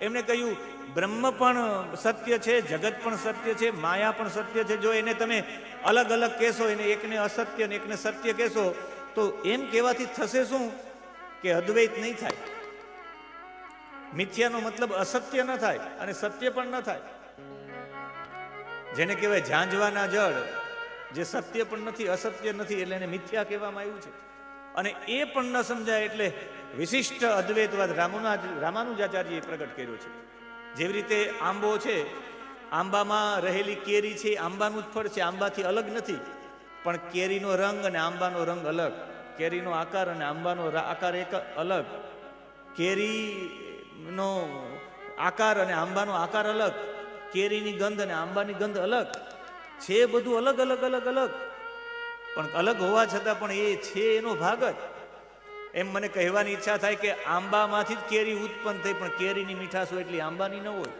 એમણે કહ્યું, બ્રહ્મ પણ સત્ય છે, જગત પણ સત્ય છે, માયા પણ સત્ય છે. જો એને તમે અલગ અલગ કહેશો, એને એકને અસત્ય ને એકને સત્ય કહેશો, તો એમ કહેવાથી થશે શું? કે અદ્વૈત નહીં થાય. મિથ્યાનો મતલબ અસત્ય ન થાય અને સત્ય પણ ન થાય. જેને કહેવાય ઝાંઝવાના જળ, જે સત્ય પણ નથી, અસત્ય નથી, એટલે એને મિથ્યા કહેવામાં આવ્યું છે. અને એ પણ ન સમજાય એટલે વિશિષ્ટ અદ્વૈતવાદ રામાનુજ રામાનુજાચાર્યએ પ્રગટ કર્યો છે. જેવી રીતે આંબો છે, આંબામાં રહેલી કેરી છે, આંબાનું જ ફળ છે, આંબાથી અલગ નથી. પણ કેરીનો રંગ અને આંબાનો રંગ અલગ. કેરીનો આકાર અને આંબાનો આકાર એક અલગ. કેરીનો આકાર અને આંબાનો આકાર અલગ. કેરીની ગંધ અને આંબાની ગંધ અલગ. છે બધું અલગ અલગ અલગ અલગ. પણ અલગ હોવા છતાં પણ એ છે એનો ભાગ જ. એમ મને કહેવાની ઈચ્છા થાય કે આંબામાંથી જ કેરી ઉત્પન્ન થઈ, પણ કેરીની મીઠાશ હોય એટલી આંબાની ન હોય.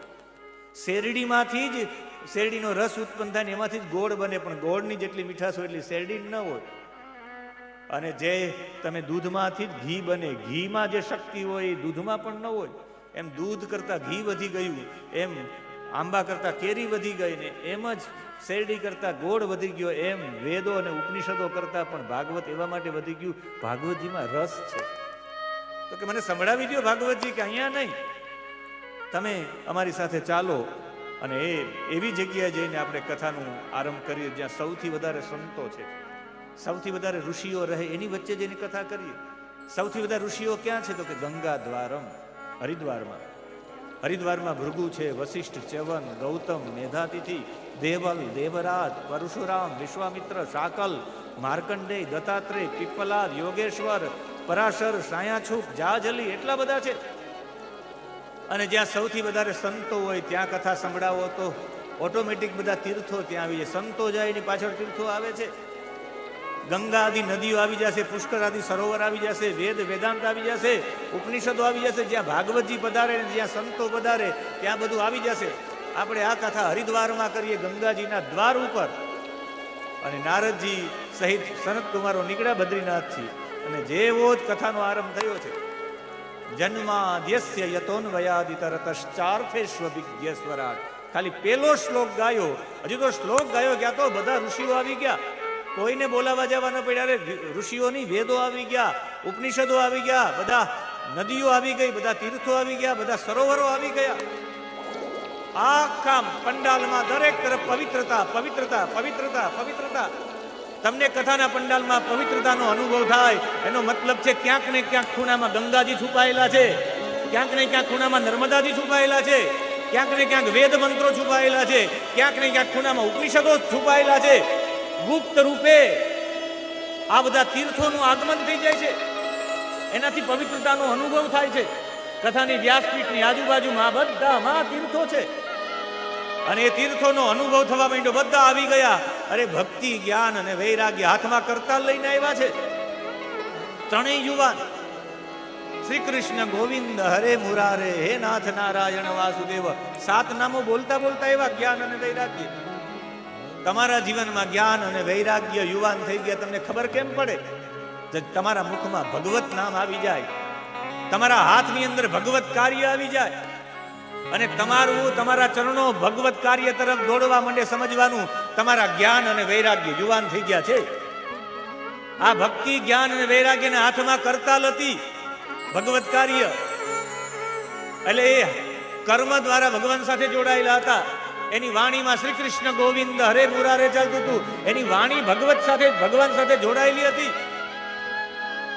શેરડીમાંથી જ, શેરડીનો રસ ઉત્પન્ન થાય ને એમાંથી જ ગોળ બને, પણ ગોળની જેટલી મીઠાશ હોય એટલી શેરડી ન હોય. અને જે તમે દૂધમાંથી જ ઘી બને, ઘીમાં જે શક્તિ હોય એ દૂધમાં પણ ન હોય. એમ દૂધ કરતાં ઘી વધી ગયું, એમ આંબા કરતાં કેરી વધી ગઈ ને એમ જ શેરડી કરતાં ગોળ વધી ગયો. એમ વેદો અને ઉપનિષદો કરતાં પણ ભાગવત એવા માટે વધી ગયું. ભાગવતજીમાં રસ છે. તો કે મને સંભળાવી દો ભાગવતજી કે અહીંયા નહીં. તમે અમારી સાથે ચાલો અને એ એવી જગ્યાએ જઈને આપણે કથાનું આરંભ કરીએ જ્યાં સૌથી વધારે સંતો છે. સૌથી વધારે ઋષિઓ રહે એની વચ્ચે જઈને કથા કરીએ. સૌથી વધારે ઋષિઓ ક્યાં છે? તો કે ગંગા દ્વારમ હરિદ્વારમાં. હરિદ્વારમાં ભૃગુ છે વશિષ્ઠ ચ્યવન, ગૌતમ, મેધાતિથિ, દેવલ, દેવરાજ, પરશુરામ, વિશ્વામિત્ર શાકલ માર્કંડેય, દત્તાત્રેય પીપલાદ યોગેશ્વર, પરાશર, સાયાછુપ, જાજલી એટલા બધા છે. અને જ્યાં સૌથી વધારે સંતો હોય ત્યાં કથા સંભળાવો તો ઓટોમેટિક બધા તીર્થો ત્યાં આવી જાય સંતો જાય એની પાછળ તીર્થો આવે છે. ગંગા આદિ નદીઓ આવી જશે પુષ્કર આદિ સરોવર આવી જશે, વેદ વેદાંત આવી જશે, ઉપનિષદો આવી જશે, જ્યાં ભાગવતજી પધારે જ્યાં સંતો પધારે, ત્યાં બધું આવી જશે. આપણે આ કથા હરિદ્વારમાં કરીએ ગંગાજીના દ્વાર ઉપર. અને નારદજી સહિત સનત કુમારો નીકળ્યા બદ્રીનાથથી. અને જેવો જ કથાનો આરંભ થયો છે. જન્માદ્યસ્ય યતોન્વયાદિતરતશ્ચાર્થેષ્વ વિજ્ઞસ્વરાટ ખાલી પેલો શ્લોક ગાયો. હજુ તો શ્લોક ગાયો ગયા તો બધા ઋષિઓ આવી ગયા. કોઈને બોલાવા જવા ન પડ્યા રે ઋષિઓની વેદો આવી ગયા, ઉપનિષદો આવી ગયા, બધા નદીઓ આવી ગઈ, બધા તીર્થો આવી ગયા, બધા સરોવરો આવી ગયા. આખા પંડાલમાં દરેક તરફ પવિત્રતા પવિત્રતા પવિત્રતા પવિત્રતા. તમને કથાના પંડાલમાં પવિત્રતાનો અનુભવ થાય, એનો મતલબ છે ક્યાંક ને ક્યાંક ખૂણામાં ગંગાજી છુપાયેલા છે, ક્યાંક ને ક્યાંક ખૂણામાં નર્મદાજી છુપાયેલા છે, ક્યાંક ને ક્યાંક વેદ મંત્રો છુપાયેલા છે, ક્યાંક ને ક્યાંક ખૂણામાં ઉપનિષદો છુપાયેલા છે ગુપ્ત રૂપે આ બધા તીર્થોનું આગમન થઈ જાય છે. એનાથી પવિત્રતાનો અનુભવ થાય છે. કથાની વ્યાસપીઠની આજુબાજુમાં બધામાં તીર્થો છે. અને એ તીર્થોનો અનુભવ થવા માંડ્યો. બધા આવી ગયા. અરે ભક્તિ, જ્ઞાન અને વૈરાગ્ય હાથમાં કરતા લઈને આવ્યા છે. ત્રણેય યુવાન. શ્રી કૃષ્ણ ગોવિંદ, હરે મુરારે, હે નાથ નારાયણ વાસુદેવ. સાત નામો બોલતા બોલતા એવા જ્ઞાન અને વૈરાગ્ય. તમારા જીવનમાં જ્ઞાન અને વૈરાગ્ય યુવાન થઈ ગયા, તમને ખબર કેમ પડે? તમારા મુખમાં ભગવત નામ આવી જાય. તમારા હાથની અંદર ભગવત કાર્ય આવી જાય. અને તમારું, તમારા ચરણો ભગવત કાર્ય તરફ દોડવા માંડે સમજવાનું તમારા જ્ઞાન અને વૈરાગ્ય યુવાન થઈ ગયા છે. આ ભક્તિ જ્ઞાન અને વૈરાગ્યને હાથમાં કરતા લતી ભગવત કાર્ય. એટલે એ કર્મ દ્વારા ભગવાન સાથે જોડાયેલા હતા. એની વાણીમાં શ્રી કૃષ્ણ ગોવિંદ હરે મુરારે ચાલતું હતું. એની વાણી ભગવત સાથે, ભગવાન સાથે જોડાયેલી હતી.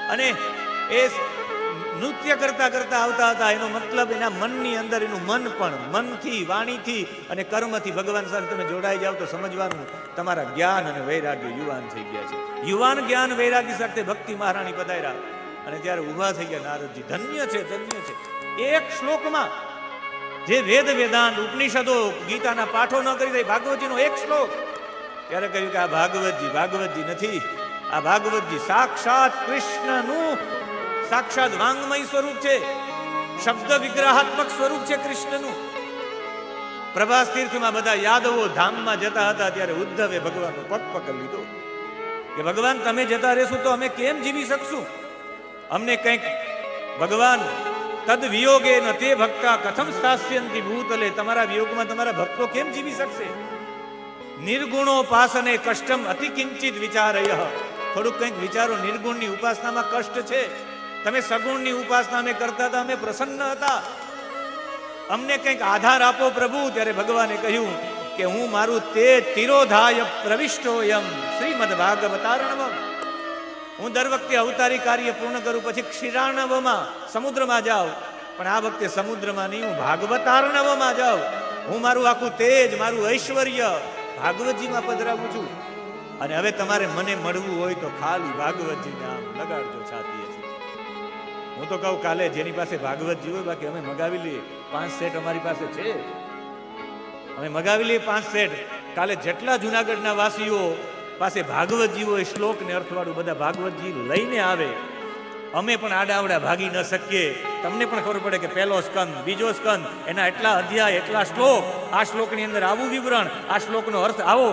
અને એ નૃત્ય કરતા કરતા આવતા હતા. એનો મતલબ એના મનની અંદર, એનું મન પણ, મનથી, વાણીથી અને કર્મથી ભગવાન સાથે તમે જોડાઈ જાવ તો સમજવાનું, તમારા જ્ઞાન અને વૈરાગ્ય યુવાન થઈ ગયા છે. યુવાન જ્ઞાન, વૈરાગ્ય સાથે ભક્તિ મહારાણી પધાર્યા. અને ત્યારે ઊભા થઈ ગયા. નારદજી, ધન્ય છે ધન્ય છે. એક શ્લોકમાં જે વેદ વેદાંત, ઉપનિષદો ગીતાના પાઠો ન કરી દે ભાગવતજીનો એક શ્લોક. ત્યારે કહ્યું કે આ ભાગવતજી ભાગવતજી નથી, આ ભાગવતજી સાક્ષાત કૃષ્ણનું સાક્ષાત વાંગમય સ્વરૂપ છે, શબ્દ વિગ્રહાત્મક સ્વરૂપ છે કૃષ્ણનું. પ્રભાસ તીર્થમાં બધા યાદવો ધામમાં જતા હતા, ત્યારે ઉદ્ધવે ભગવાનનો પગ પકડી લીધો. કે ભગવાન, તમે જતા રહેશો તો અમે કેમ જીવી શકશું? અમને કંઈક ભગવાન તદ વિયોગે ન તે ભક્તા કથમ સ્થાસ્યંતિ ભૂતલે તમારા વિયોગમાં તમારા ભક્તો કેમ જીવી શકશે? નિર્ગુણો પાસને કષ્ટમ અતિ કિંચિત વિચારય. થોડુંક કંઈક વિચારો, નિર્ગુણની ઉપાસનામાં કષ્ટ છે. તમે સગુણની ઉપાસના અમે કરતા હતા, અમે પ્રસન્ન હતા. અમને કંઈક આધાર આપો પ્રભુ, ત્યારે ભગવાને કહ્યું કે હું મારું તે તિરોધાય પ્રવિષ્ટોયમ. શ્રીમદ ભાગવતારણવમ. હું દર વખતે અવતારી કાર્ય પૂર્ણ કરું, પછી ક્ષીરાર્ણવમાં સમુદ્રમાં જાઉં. પણ આ વખતે સમુદ્રમાં નહીં, હું ભાગવતાર્ણવમાં જાઉં. હું મારું આખું તેજ, મારું ઐશ્વર્ય ભાગવતજીમાં પધરાવું છું. અને હવે તમારે મને મળવું હોય તો ખાલી ભાગવતજી નામ લગાડજો છાતીએ હું તો કહું, કાલે જેની પાસે ભાગવતજી હોય, બાકી અમે મગાવી લઈએ. પાંચ સેટ અમારી પાસે છે અમે મગાવી લઈએ પાંચ સેટ. કાલે જેટલા જુનાગઢના વાસીઓ પાસે ભાગવતજી હોય શ્લોક ને અર્થવાળું બધા ભાગવતજી લઈને આવે. અમે પણ આડાવડા ભાગી ન શકીએ. તમને પણ ખબર પડે કે પહેલો સ્કંદ, બીજો સ્કંદ, એના એટલા અધ્યાય, એટલા શ્લોક. આ શ્લોકની અંદર આવું વિવરણ, આ શ્લોકનો અર્થ આવો.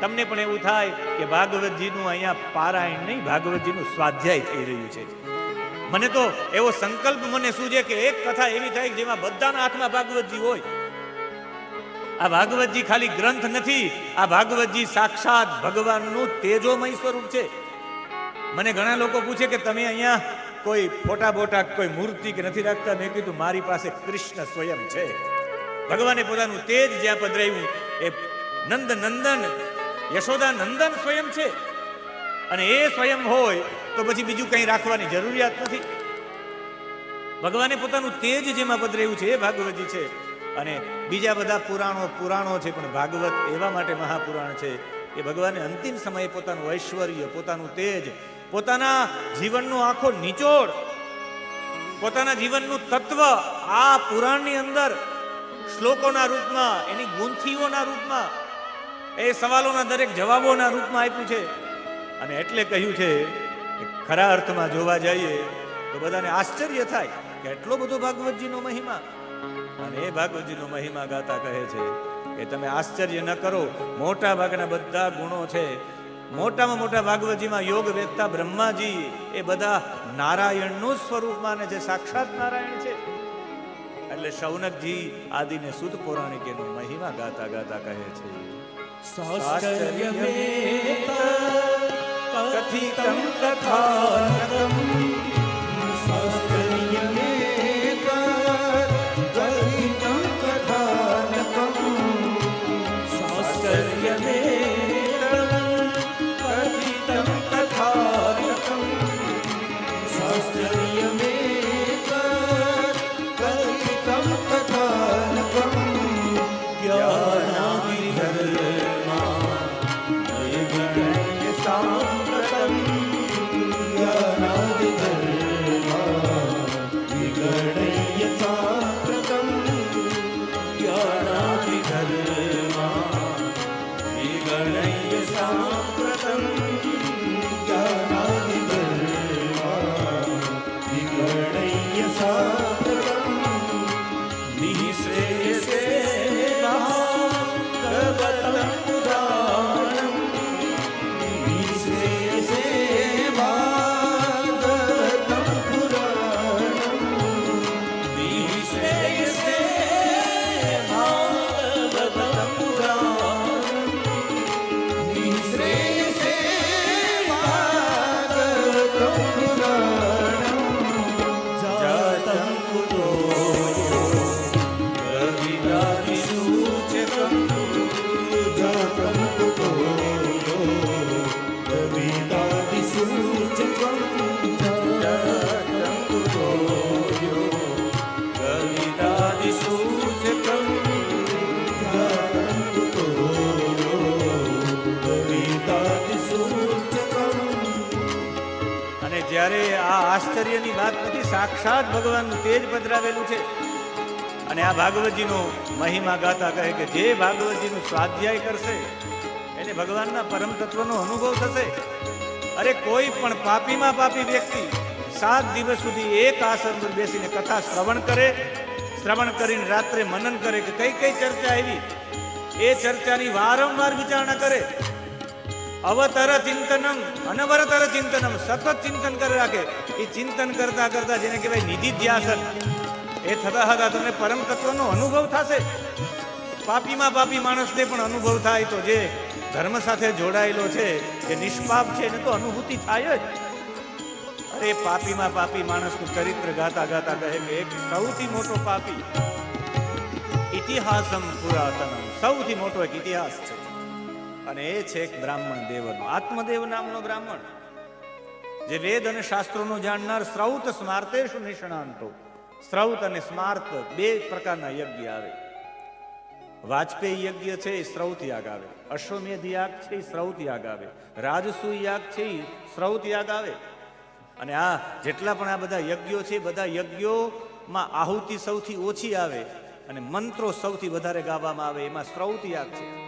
તમને પણ એવું થાય કે ભાગવતજીનું અહીંયા પારાયણ નહીં, ભાગવતજીનું સ્વાધ્યાય થઈ રહ્યું છે. મને તો એવો સંકલ્પ મને શું છે કે એક કથા એવી થાય જેમાં બધાના હાથમાં ભાગવતજી હોય. આ ભાગવતજી ખાલી ગ્રંથ નથી, આ ભાગવતજી સાક્ષાત ભગવાનનું તેજોમય સ્વરૂપ છે. મને ઘણા લોકો પૂછે કે તમે અહીંયા કોઈ ફોટા બોટા કોઈ મૂર્તિ કે નથી રાખતા? મેં કીધું, મારી પાસે કૃષ્ણ સ્વયં છે. ભગવાને પોતાનું તેજ જ્યાં પધરાવ્યું, એ નંદ નંદન, યશોદા નંદન સ્વયં છે. અને એ સ્વયં હોય તો પછી બીજું કંઈ રાખવાની જરૂરિયાત નથી. ભગવાને પોતાનું તેજ જેમાં પધરાવ્યું છે, એ ભાગવતજી છે. અને બીજા બધા પુરાણો પુરાણો છે, પણ ભાગવત એવા માટે મહાપુરાણ છે કે ભગવાને અંતિમ સમયે પોતાનું ઐશ્વર્ય, પોતાનું તેજ, પોતાના જીવનનો આખો નિચોડ, પોતાના જીવનનું તત્વ આ પુરાણની અંદર શ્લોકોના રૂપમાં, એની ગુંથીઓના રૂપમાં, એ સવાલોના દરેક જવાબોના રૂપમાં આપ્યું છે. અને એટલે કહ્યું છે કે ખરા અર્થમાં જોવા જઈએ તો બધાને આશ્ચર્ય થાય કે એટલો બધો ભાગવતજીનો મહિમા અને એ ભાગવતજીનો મહિમા ગાતા કહે છે કે તમે આશ્ચર્ય ન કરો મોટા ભાગના બધા ગુણો છે. મોટામાં મોટા ભાગવતજીમાં યોગ વેદતા બ્રહ્માજી એ બધા નારાયણનું સ્વરૂપ માને છે સાક્ષાત નારાયણ છે. એટલે શૌનકજી આદિને સુત પૌરાણિક એનો મહિમા ગાતા ગાતા કહે છે. કથિતમ કથાનકમ આશ્ચર્યની વાત નથી સાક્ષાત ભગવાનનું તેજ પધરાવેલું છે. અને આ ભાગવતજીનો મહિમા ગાતા કહે કે જે ભાગવતજીનું સ્વાધ્યાય કરશે, એને ભગવાનના પરમ તત્વનો અનુભવ થશે. અરે કોઈ પણ પાપીમાં પાપી વ્યક્તિ સાત દિવસ સુધી એક આસન પર બેસીને કથા શ્રવણ કરે, શ્રવણ કરીને રાત્રે મનન કરે કે કઈ કઈ ચર્ચા આવી. એ ચર્ચાની વારંવાર વિચારણા કરે. અવતર ચિંતનમ, અનવરતર ચિંતનમ, સતત ચિંતન કરી રાખે. એ ચિંતન કરતા કરતા જેને કહેવાય નિધિ ધ્યાસન એ થતા થતા તમને પરમ તત્વનો અનુભવ થશે. પાપીમાં પાપી માણસને પણ અનુભવ થાય તો જે ધર્મ સાથે જોડાયેલો છે, જે નિષ્પાપ છે, એને તો અનુભૂતિ થાય જ. અરે પાપીમાં પાપી માણસનું ચરિત્ર ગાતા ગાતા કહે કે એક સૌથી મોટો પાપી. ઇતિહાસમ પુરાતન સૌથી મોટો એક ઇતિહાસ છે. અને એ છે એક બ્રાહ્મણ દેવનો આત્મદેવ નામનો બ્રાહ્મણ. જે વેદ અને શાસ્ત્રોનો જાણનાર શ્રૌત સ્માર્તેશુ નિષ્ણાંતો. શ્રૌત અને સ્માર્ત બે પ્રકારના યજ્ઞ આવે. વાજપેયી યજ્ઞ છે, એ શ્રૌત યાગ આવે. અશ્વમેધ યાગ છે, એ શ્રૌત યાગ આવે. રાજસુ યાગ છે, એ શ્રૌત યાગ આવે. અને આ જેટલા પણ આ બધા યજ્ઞો છે બધા યજ્ઞોમાં આહુતિ સૌથી ઓછી આવે અને મંત્રો સૌથી વધારે ગાવામાં આવે. એમાં શ્રૌત યાગ છે.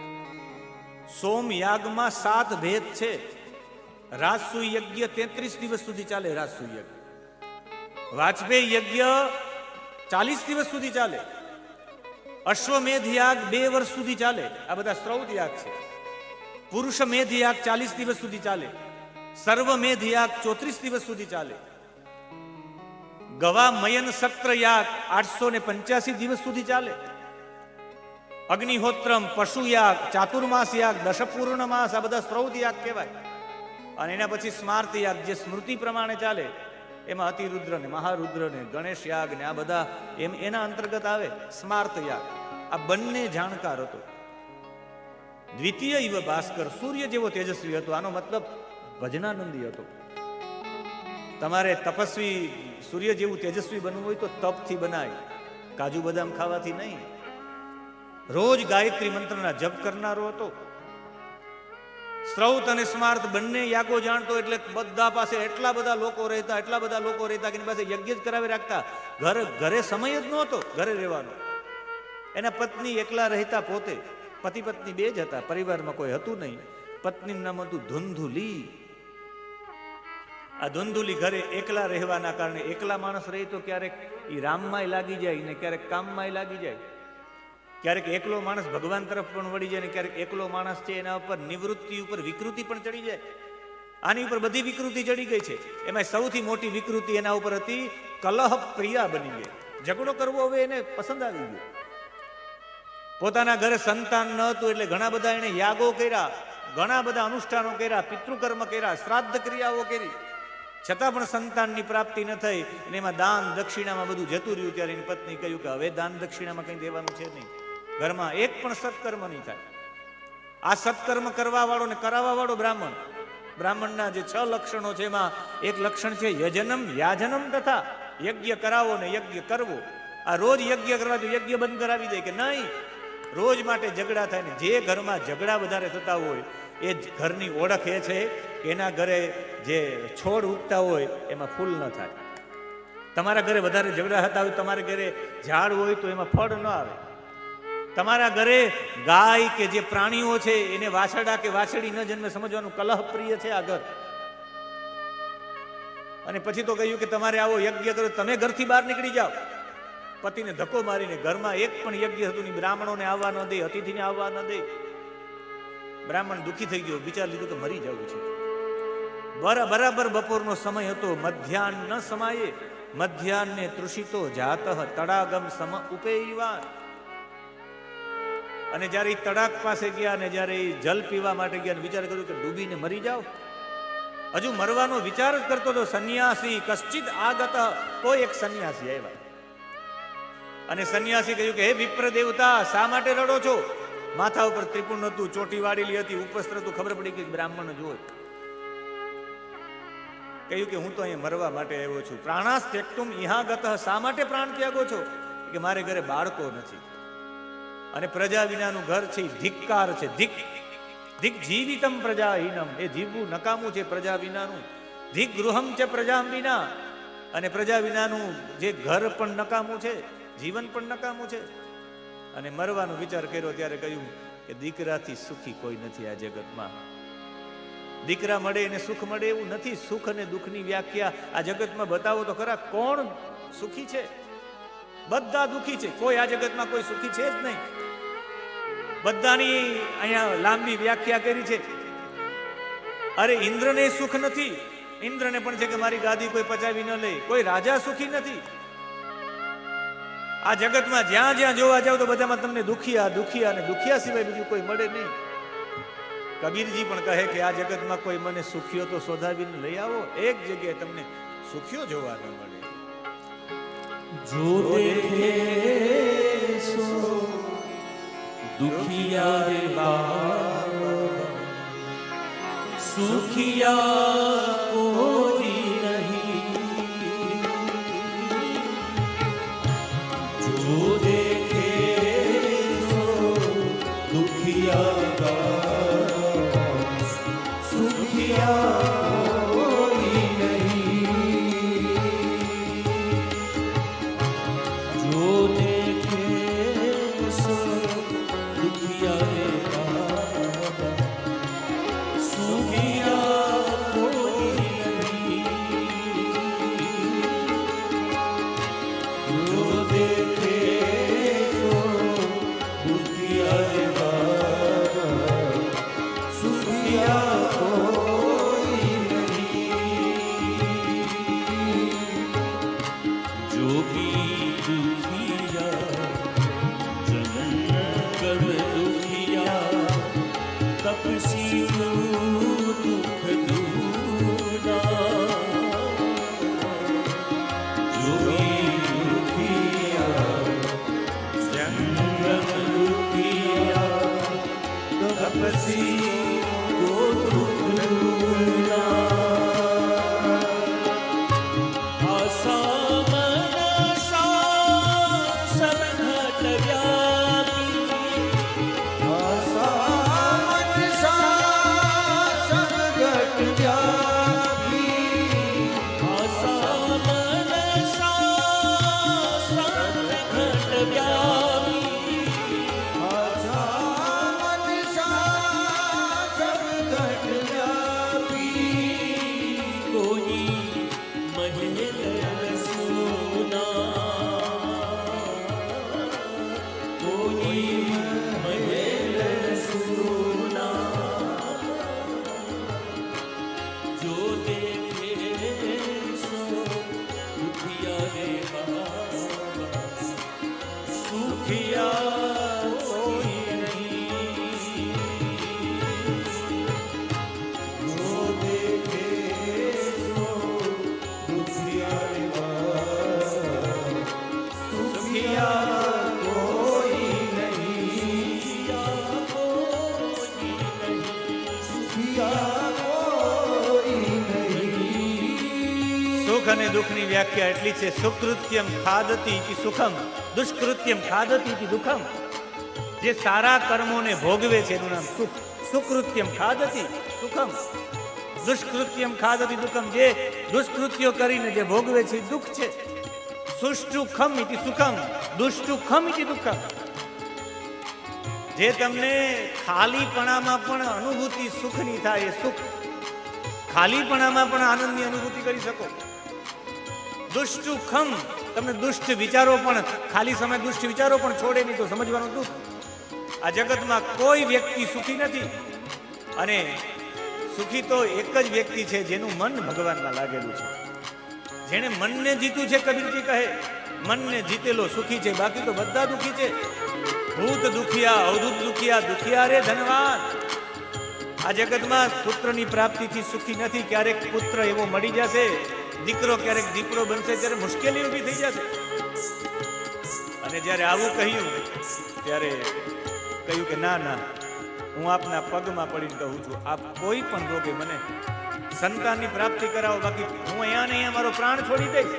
સોમ યાગમાં સાત ભેદ છે. રાજસુ યજ્ઞ તેત્રીસ દિવસ સુધી ચાલે રાજસુ યજ્ઞ વાજપેયી યજ્ઞ ચાલીસ દિવસ સુધી ચાલે. અશ્વમેધ યાગ બે વર્ષ સુધી ચાલે. આ બધા શ્રૌત યાગ છે. પુરુષ મેધ યાગ ચાલીસ દિવસ સુધી ચાલે. સર્વમેધ યાગ ચોત્રીસ દિવસ સુધી ચાલે. ગવા મયન સત્ર યાગ આઠસો ને પંચ્યાસી દિવસ સુધી ચાલે. અગ્નિહોત્રમ, પશુયાગ ચાતુર્માસ યાગ દશપૂર્ણ માસ આ બધા શ્રૌત યાગ કહેવાય. અને એના પછી સ્માર્ત યાગ જે સ્મૃતિ પ્રમાણે ચાલે, એમાં અતિરુદ્ર ને મહારુદ્ર ને ગણેશ યાગ ને આ બધા એમ એના અંતર્ગત આવે સ્માર્ત યાગ આ બંને જાણકાર હતો. દ્વિતીય ઇવ ભાસ્કર, સૂર્ય જેવો તેજસ્વી હતો, આનો મતલબ ભજનાનંદી હતો. તમારે તપસ્વી સૂર્ય જેવું તેજસ્વી બનવું હોય તો તપથી બનાય. કાજુ બદામ ખાવાથી નહીં. રોજ ગાયત્રી મંત્રના જપ કરનારો હતો. શ્રૌત અને સ્માર્થ બંને યાગો જાણતો એટલે બધા પાસે એટલા બધા લોકો રહેતા, એટલા બધા લોકો રહેતા કે એની પાસે યજ્ઞ જ કરાવી રાખતા. ઘર, ઘરે સમય જ નહોતો ઘરે રહેવાનો. એના પત્ની એકલા રહેતા પોતે. પતિ પત્ની બે જ હતા, પરિવારમાં કોઈ હતું નહીં. પત્નીનું નામ હતું ધુંધુલી. આ ધુંધુલી ઘરે એકલા રહેવાના કારણે એકલા માણસ રહે તો ક્યારેક એ રામમાંય લાગી જાય ને ક્યારેક કામમાંય લાગી જાય. ક્યારેક એકલો માણસ ભગવાન તરફ પણ વળી જાય ને ક્યારેક એકલો માણસ છે એના ઉપર નિવૃત્તિ ઉપર વિકૃતિ પણ ચડી જાય. આની ઉપર બધી વિકૃતિ ચડી ગઈ છે. એમાં સૌથી મોટી વિકૃતિ એના ઉપર હતી, કલહ પ્રિયા બની ગઈ. ઝઘડો કરવો હવે એને પસંદ આવી ગયો. પોતાના ઘરે સંતાન ન હતું એટલે ઘણા બધા એને યાગો કર્યા, ઘણા બધા અનુષ્ઠાનો કર્યા, પિતૃકર્મ કર્યા, શ્રાદ્ધ ક્રિયાઓ કરી. છતાં પણ સંતાનની પ્રાપ્તિ ન થઈ અને એમાં દાન દક્ષિણામાં બધું જતું રહ્યું ત્યારે એની પત્ની કહ્યું કે હવે દાન દક્ષિણામાં કંઈ દેવાનું છે નહીં. ઘરમાં એક પણ સત્કર્મ નહીં થાય. આ સત્કર્મ કરવા વાળો ને કરાવવા વાળો બ્રાહ્મણ. બ્રાહ્મણના જે છ લક્ષણો છે એમાં એક લક્ષણ છે યજનમ, યાજનમ તથા યજ્ઞ કરાવો ને યજ્ઞ કરવો. આ રોજ યજ્ઞ કરવા તો યજ્ઞ બંધ કરાવી દે કે નહીં? રોજ માટે ઝઘડા થાય ને જે ઘરમાં ઝઘડા વધારે થતા હોય, એ જ ઘરની ઓળખ એ છે એના ઘરે જે છોડ ઉગતા હોય, એમાં ફૂલ ન થાય. તમારા ઘરે વધારે ઝઘડા થતા હોય, તમારા ઘરે ઝાડ હોય તો એમાં ફળ ન આવે. તમારા ઘરે ગાય કે જે પ્રાણીઓ છે, એને વાછડા કે વાછડી ન જન્મે સમજવાનું કલહ પ્રિય છે આ ઘર. અને પછી તો કહ્યું કે તમારે આવો યજ્ઞ કરો, તમે ઘરથી બહાર નીકળી જાઓ. પતિને ધક્કો મારીને ઘરમાં એક પણ યજ્ઞ હતું નહીં, બ્રાહ્મણોને આવવા ન દે, અતિથિને આવવા ન દે. બ્રાહ્મણ દુઃખી થઈ ગયો, વિચાર લીધું કે મરી જવું છે. બરાબર બપોરનો સમય હતો મધ્યાહન ન સમાયે મધ્યાહને તૃષિતો જાત તડાગમ સમ ઉપેયવાન. અને જ્યારે એ તડાક પાસે ગયા અને જ્યારે એ જલ પીવા માટે ગયા અને વિચાર કર્યો કે ડૂબીને મરી જાઓ હજુ મરવાનો વિચાર જ કરતો હતો, સંન્યાસી, કશ્ચિત આગત કોઈ એક સંન્યાસી આવ્યા. અને સંન્યાસી કહ્યું કે, હે વિપ્ર દેવતા શા માટે રડો છો? માથા ઉપર ત્રિપુણ હતું, ચોટી વાળેલી હતી ઉપસ્ત્ર હતું. ખબર પડી કે બ્રાહ્મણ જોઈ કહ્યું કે, હું તો અહીંયા મરવા માટે આવ્યો છું. પ્રાણાસ ત્યક્તુમ ઇહાગત. શા માટે પ્રાણ ત્યાગો છો? કે, મારે ઘરે બાળકો નથી. અને પ્રજા વિનાનું ઘર છે ધિક્કાર છે. ધિક ધિક જીવિતમ પ્રજાહીનમ. એ જીવવું નકામું છે પ્રજા વિનાનું. ધિક ગૃહમ છે પ્રજા વિના. અને પ્રજા વિનાનું જે ઘર પણ નકામું છે, જીવન પણ નકામું છે. અને મરવાનો વિચાર કર્યો ત્યારે કહ્યું કે દીકરાથી સુખી કોઈ નથી આ જગતમાં. દીકરા મળે એને સુખ મળે એવું નથી. સુખ અને દુઃખની વ્યાખ્યા આ જગતમાં બતાવો તો ખરા કોણ સુખી છે? બધા દુઃખી છે. કોઈ આ જગતમાં કોઈ સુખી છે જ નહીં. બધાની અહીંયા લાંબી વ્યાખ્યા કરી છે. અરે ઇન્દ્રને સુખ નથી. ઇન્દ્રને પણ છે કે મારી ગાદી કોઈ પચાવી ન લે. કોઈ રાજા સુખી નથી. આ જગતમાં જ્યાં જ્યાં જોવા જાવ તો બધામાં તમને દુખિયા દુખિયા અને દુખિયા સિવાય બીજું કોઈ મળે નહીં. કબીરજી પણ કહે કે આ જગતમાં કોઈ મને સુખ્યો તો શોધાવીને લઈ આવો. એક જગ્યાએ તમને સુખ્યો જોવા ન મળે. જો દેખે સો દુખિયા રે બા સુખિયા વ્યાખ્યા એટલી છે, સુકૃત્યમ ખાદતી કે સુખમ, દુષ્કૃત્યમ ખાદતી કે દુઃખમ. જે સારા કર્મોને ભોગવે છે, એનું નામ સુખ. સુકૃત્યમ ખાદતી સુખમ, દુષ્કૃત્યમ ખાદતી દુઃખમ. જે દુષ્કૃત્યો કરીને જે ભોગવે છે દુઃખ છે. સુષ્ટુ ખમ ઇતિ સુખમ દુષ્ટુ ખમ ઇતિ દુઃખમ. જે તમને ખાલીપણામાં પણ અનુભૂતિ સુખની થાય, એ સુખ. ખાલીપણામાં પણ આનંદની અનુભૂતિ કરી શકો. દુષ્ટુ ખમ. તમને દુષ્ટ વિચારો પણ, ખાલી સમય દુષ્ટ વિચારો પણ છોડે નહીં તો સમજવાનું દુઃખ. આ જગતમાં કોઈ વ્યક્તિ સુખી નથી. અને સુખી તો એક જ વ્યક્તિ છે જેનું મન ભગવાનમાં લાગેલું છે. જેણે મનને જીતું છે કબીરજી કહે, મનને જીતેલો સુખી છે, બાકી તો બધા દુખી છે. ભૂત દુખિયા, અવધૂત દુખિયા દુખિયા રે ધનવાન. આ જગતમાં પુત્રની પ્રાપ્તિથી સુખી નથી, ક્યારેક પુત્ર એવો મળી જશે દીકરો ક્યારેક દીકરો બનશે ત્યારે મુશ્કેલી ઊભી થઈ જશે. અને જ્યારે આવું કહ્યું, ત્યારે કહ્યું કે, ના ના, હું આપના પગમાં પડીને કહું છું, આપ કોઈ પણ રોગે મને સંતાનની પ્રાપ્તિ કરાવો, બાકી હું અહીંયા ને અહીંયા મારો પ્રાણ છોડી દઈશ.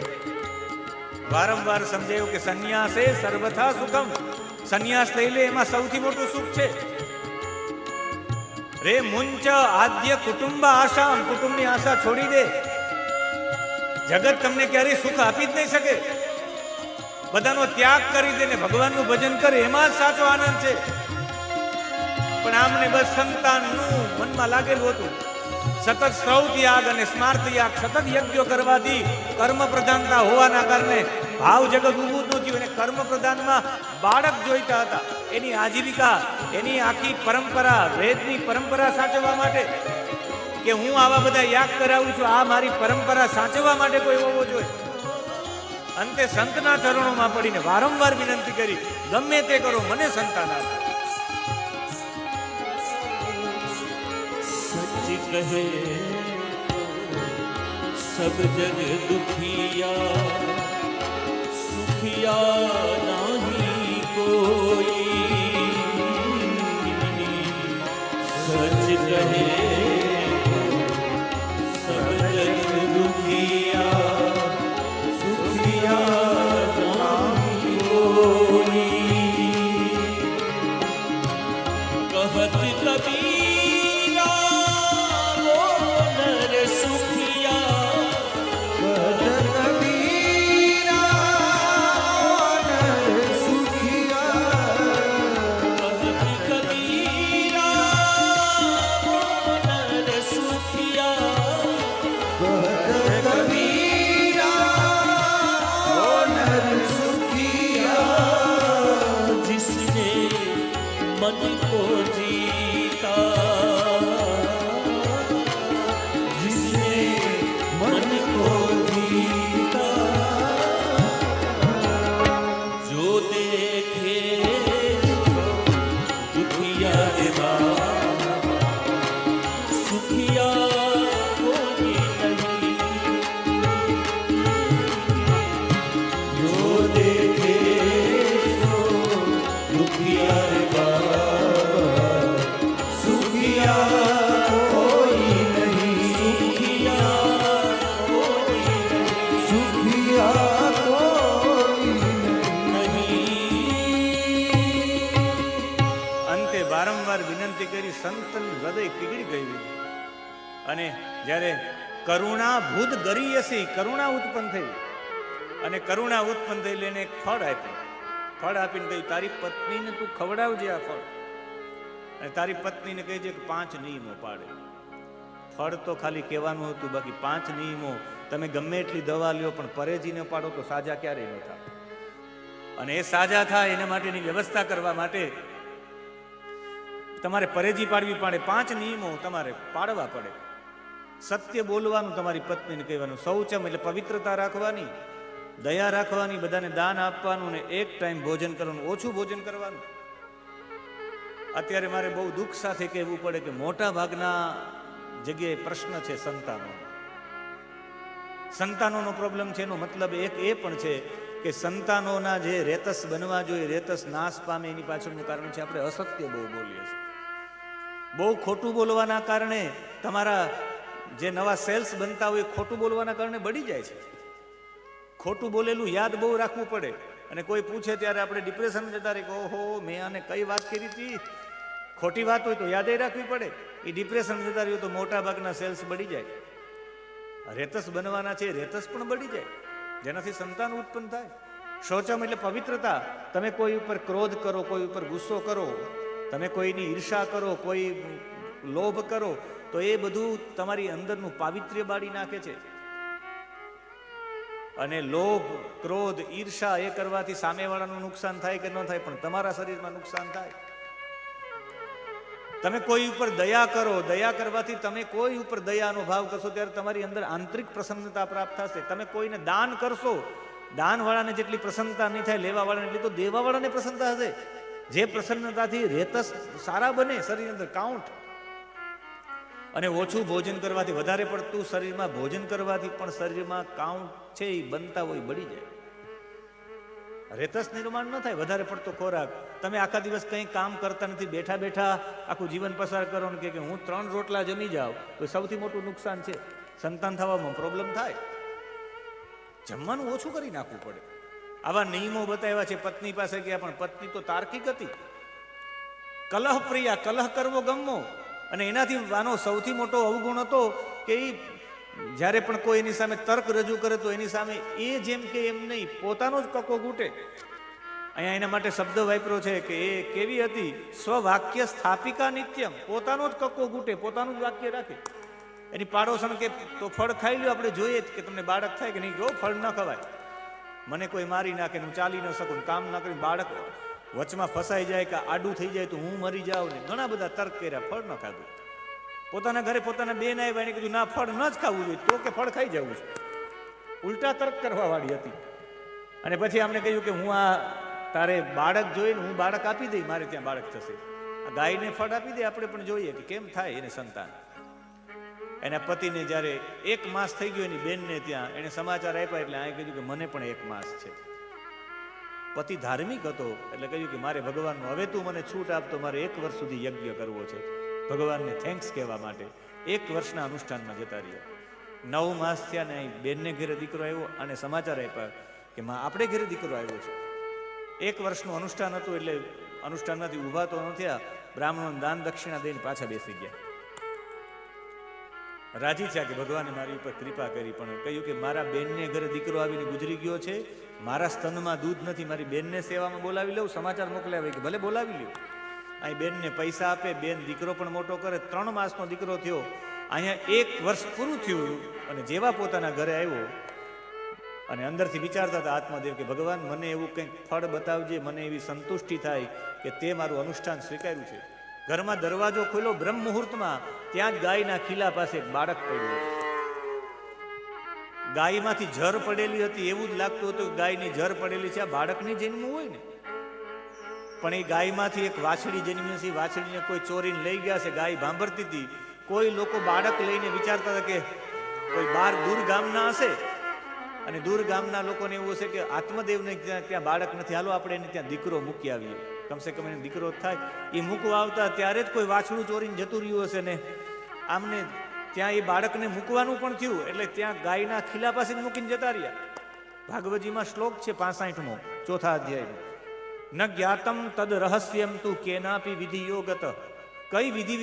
વારંવાર સમજાયું કે સંન્યાસે સર્વથા સુખમ, સંન્યાસ લઈ લે, એમાં સૌથી મોટું સુખ છે. રે મુંચ આદ્ય કુટુંબ આશા કુટુંબની આશા છોડી દે. જગત તમને ક્યારેય સુખ આપી જ નહીં શકે. બધાનો ત્યાગ કરી દે ને ભગવાનનું ભજન કરે, એમાં જ સાચો આનંદ છે. પણ આમને બસ સંતાનનું મનમાં લાગેલું હતું. સતત સૌ યાગ અને સ્માર્ત યાગ સતત યજ્ઞો કરવાથી કર્મ પ્રધાનતા હોવાના કારણે ભાવ જગત ઊભું જ થયું. અને કર્મ પ્રધાનમાં બાળક જોઈતા હતા. એની આજીવિકા, એની આખી પરંપરા, વેદની પરંપરા સાચવવા માટે કે હું આવા બધા યાગ કરાવું છું, આ મારી પરંપરા સાચવવા માટે કોઈ હોવો જોઈએ? અંતે સંતના ચરણોમાં પડીને વારંવાર વિનંતી કરી, ગમે તે કરો, મને સંતા આપો. સચ કહે, સબ જગ દુખિયા, સુખિયા નાહી કોઈ. સચ કહે વારંવાર વિનંતી કરી સંતનું હૃદય પીગળી ગયું. અને જ્યારે કરુણા ભૂત ગરી હસી કરુણા ઉત્પન્ન થઈ. અને કરુણા ઉત્પન્ન થઈ લઈને ફળ આપ્યું. ફળ આપીને કહ્યું, તારી પત્નીને તું ખવડાવજે આ ફળ. અને તારી પત્નીને કહેજે કે, પાંચ નિયમો પાડે. ફળ તો ખાલી કહેવાનું હતું, બાકી પાંચ નિયમો તમે ગમે એટલી દવા લ્યો, પણ પરેજીને પાડો તો સાજા ક્યારેય ન થાય. અને એ સાજા થાય એના માટેની વ્યવસ્થા કરવા માટે તમારે પરેજી પાડવી પડે, પાંચ નિયમો તમારે પાડવા પડે. સત્ય બોલવાનું તમારી પત્નીને કહેવાનું. શૌચમ એટલે પવિત્રતા રાખવાની, દયા રાખવાની, બધાને દાન આપવાનું ને એક ટાઈમ ભોજન કરવાનું, ઓછું ભોજન કરવાનું. અત્યારે મારે બહુ દુઃખ સાથે કહેવું પડે કે મોટા ભાગના જગ્યાએ પ્રશ્ન છે સંતાનો સંતાનોનો પ્રોબ્લેમ છે, એનો મતલબ એક એ પણ છે કે સંતાનોના જે રેતસ બનવા જોઈએ, રેતસ નાશ પામે, એની પાછળનું કારણ છે આપણે અસત્ય બહુ બોલીએ છીએ. બહુ ખોટું બોલવાના કારણે તમારા જે નવા સેલ્સ બનતા હોય ખોટું બોલવાના કારણે બળી જાય છે. ખોટું બોલેલું યાદ બહુ રાખવું પડે. અને કોઈ પૂછે ત્યારે આપણે ડિપ્રેશન જતા રહી ઓહો, મેં આને કઈ વાત કરી હતી? ખોટી વાત હોય તો યાદ રાખવી પડે. એ ડિપ્રેશન જતા રહ્યું તો મોટા ભાગના સેલ્સ બળી જાય. રેતસ બનવાના છે, રેતસ પણ બળી જાય. જેનાથી સંતાન ઉત્પન્ન થાય. શૌચમ એટલે પવિત્રતા. તમે કોઈ ઉપર ક્રોધ કરો, કોઈ ઉપર ગુસ્સો કરો તમે કોઈની ઈર્ષા કરો, કોઈ લોભ કરો, તો એ બધું તમારી અંદરનું પાવિત્ર્ય બાળી નાખે છે. અને લોભ, ક્રોધ, ઈર્ષા એ કરવાથી સામેવાળાનું નુકસાન થાય કે ન થાય, પણ તમારા શરીરમાં નુકસાન થાય. તમે કોઈ ઉપર દયા કરો, દયા કરવાથી તમે કોઈ ઉપર દયાનો ભાવ કરશો, ત્યારે તમારી અંદર આંતરિક પ્રસન્નતા પ્રાપ્ત થશે. તમે કોઈને દાન કરશો, દાનવાળાને જેટલી પ્રસન્નતા નહીં થાય, લેવાવાળાને એટલી તો દેવાવાળાને પ્રસન્નતા હશે. જે પ્રસન્નતાથી રેતસ સારા બને શરીર અંદર કાઉન્ટ અને ઓછું ભોજન કરવાથી વધારે પડતું શરીરમાં ભોજન કરવાથી પણ શરીરમાં કાઉન્ટ છે એ બનતા હોય, બળી જાય. રેતસ નિર્માણ ન થાય, વધારે પડતો ખોરાક. તમે આખા દિવસ કંઈ કામ કરતા નથી, બેઠા બેઠા આખું જીવન પસાર કરો ને કે હું ત્રણ રોટલા જમી જાઉં, તો સૌથી મોટું નુકસાન છે. સંતાન થવામાં પ્રોબ્લેમ થાય. જમવાનું ઓછું કરી નાખવું પડે. આવા નિયમો બતાવ્યા છે, પત્ની પાસે ગયા, પણ પત્ની તો તાર્કિક હતી. કલહ પ્રિયા, કલહ કરવો ગમવો અને એનાથી આનો સૌથી મોટો અવગુણ હતો કે એ જ્યારે પણ કોઈ એની સામે તર્ક રજૂ કરે, તો એની સામે એ જેમ કે એમ નહીં, પોતાનો જ કકો ઘૂંટે. અહીંયા એના માટે શબ્દ વાપર્યો છે કે એ કેવી હતી? સ્વવાક્ય સ્થાપિકા નિત્યમ. પોતાનો જ કક્કો ઘૂંટે, પોતાનું જ વાક્ય રાખે. એની પાડોશણ કે તો ફળ ખાઈ લ્યો, આપણે જોઈએ કે તમને બાળક થાય કે નહીં. જો ફળ ન ખવાય. મને કોઈ મારી નાખે હું ચાલી ન શકું કામ ના કરી બાળક, વચમાં ફસાઈ જાય કે આડું થઈ જાય તો હું મરી જાઉં ને ઘણા બધા તર્ક કર્યા, ફળ ન ખાધું. પોતાના ઘરે પોતાના બેન આવ્યા એને કીધું, ના, ફળ ન જ ખાવું જોઈએ, તો કે ફળ ખાઈ જવું છે. ઉલટા તર્ક કરવા વાળી હતી. અને પછી અમને કહ્યું કે, હું આ તારે બાળક જોઈને હું બાળક આપી દઈ, મારે ત્યાં બાળક થશે. આ ગાયને ફળ આપી દે, આપણે પણ જોઈએ કે કેમ થાય એને સંતાન. એના પતિને જ્યારે એક માસ થઈ ગયો એની બેનને ત્યાં એને સમાચાર આપ્યા એટલે આ કીધું કે મને પણ એક માસ છે. પતિ ધાર્મિક હતો એટલે કહ્યું કે મારે ભગવાનનું, હવે તું મને છૂટ આપતો મારે એક વર્ષ સુધી યજ્ઞ કરવો છે. ભગવાનને થેન્ક્સ કહેવા માટે એક વર્ષના અનુષ્ઠાનમાં જતા રહ્યા. નવ માસ થયા ને અહીં બેનને ઘરે દીકરો આવ્યો અને સમાચાર આપ્યા કે માં, આપણે ઘરે દીકરો આવ્યો છે. એક વર્ષનું અનુષ્ઠાન હતું એટલે અનુષ્ઠાનમાંથી ઊભા તો ન થયા બ્રાહ્મણો દાન દક્ષિણા દઈને પાછા બેસી ગયા. રાજી થયા કે ભગવાને મારી ઉપર કૃપા કરી, પણ કહ્યું કે મારા બેનને ઘરે દીકરો આવીને ગુજરી ગયો છે, મારા સ્તનમાં દૂધ નથી, મારી બેનને સેવામાં બોલાવી લઉં, સમાચાર મોકલ્યા કે ભલે બોલાવી લ્યો. અહીં બેનને પૈસા આપે, બેન દીકરો પણ મોટો કરે, ત્રણ માસનો દીકરો થયો, અહીંયા એક વર્ષ પૂરું થયું અને જેવા પોતાના ઘરે આવ્યો અને અંદરથી વિચારતા હતા આત્મદેવ કે ભગવાન, મને એવું કંઈક ફળ બતાવજે, મને એવી સંતુષ્ટિ થાય કે તે મારું અનુષ્ઠાન સ્વીકાર્યું છે. ઘરમાં દરવાજો ખોલ્યો બ્રહ્મ મુહૂર્તમાં, ત્યાં જ ગાયના ખીલા પાસે એક બાળક પડ્યું ગાયમાંથી જર પડેલી હતી, એવું જ લાગતું હતું કે ગાયની જર પડેલી છે. આ બાળકની જન્મ હોય ને? પણ એ ગાયમાંથી એક વાછડી જન્મી છે. વાછડીને કોઈ ચોરીને લઈ ગયા છે. ગાય ભાંભરતી હતી. કોઈ લોકો બાળક લઈને વિચારતા હતા કે કોઈ બાર દૂર ગામના હશે. અને દૂર ગામના લોકોને એવું હશે કે આત્મદેવને ત્યાં બાળક નથી. હાલો, આપણે એને ત્યાં દીકરો મૂકી આવીએ. કમસે કમ એને દીકરો થાય. એ મૂકવા આવતા ત્યારે જ કોઈ વાછડું ચોરીને જતું રહ્યું હશે ને. આમને ત્યાં એ બાળકને મૂકવાનું પણ થયું, એટલે ત્યાં ગાયના ખીલા પાસે મૂકીને જતા રહ્યા. ભાગવતજીમાં શ્લોક છે પાસઠમો, ચોથા અધ્યાયનો. ન જ્ઞાતમ તદ રહસ્યમ તું કેનાપી વિધિ યોગત. કઈ વિધિ